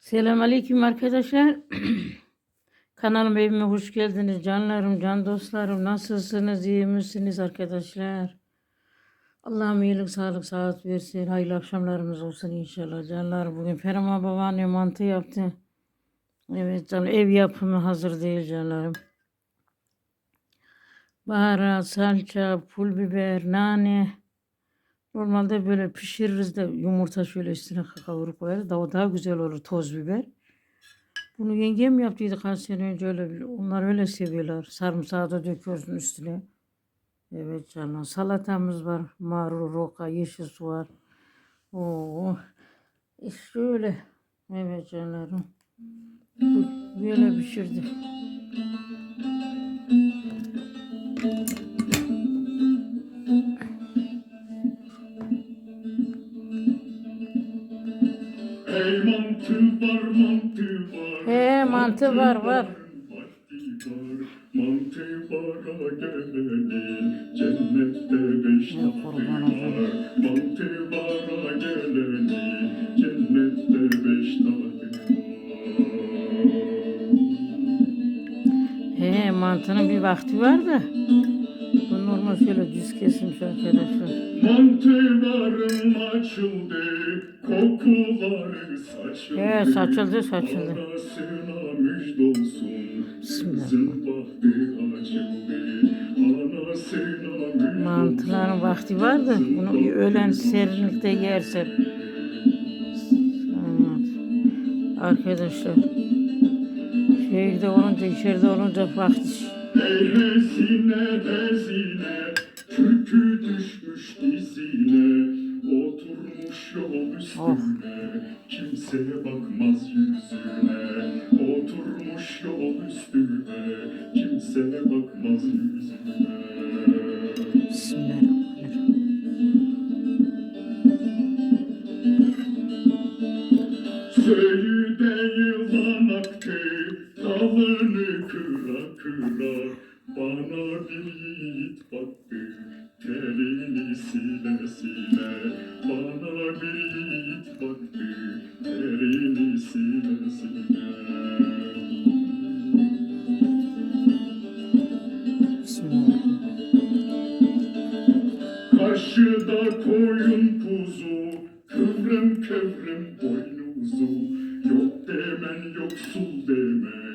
Selamünaleyküm arkadaşlar. Kanalıma evime hoş geldiniz. Canlarım, can dostlarım. Nasılsınız? iyi misiniz arkadaşlar? Allah'ım iyilik, sağlık, saat versin. Hayırlı akşamlarımız olsun inşallah. Canlar bugün Ferma babaanne mantı yaptı. Evet canım ev yapımı hazır değil canlarım. Baharat, salça, pul biber, nane. Normalde böyle pişiririz de yumurta şöyle üstüne kavurup koyarız. Daha, daha güzel olur toz biber. Bunu yengem yaptıydı kaç sene önce öyle. Onlar öyle seviyorlar. Sarımsağı da döküyorsun üstüne. Evet canım. Salatamız var. Marul, roka, yeşil soğan. Oo. İşte öyle. Evet canlarım. Bu böyle pişirdi. He mantı var var. Vakti var. Mantı vara geleni cennette beş tahtı var. Mantı vara geleni cennette beş tahtı var. He mantının bir vakti var da. Bu normal şöyle düz kesilmiş arkadaşlar. Mantılarım açıldı, kokuları saçıldı. Saçıldı Mantıların vakti var da bunu öğlen serinlikte yersen. Evet. Arkadaşlar. Şehirde olunca içeride olunca vakti. Ehlesine bezine, türkü düşmüş dizine, üstüne, kimse bakmaz yüzüne. Oturmuş yol üstüne, kimse bakmaz yüzüne. Bismillahirrahmanirrahim. Söğüde yılan aktı, dalını kıra kıra. Bana bir yiğit baktı, telini sile sile. Bana bir yiğit Karşıda koyun kuzu, kıvrım kıvrım boynu uzun. Yok demen yoksul deme.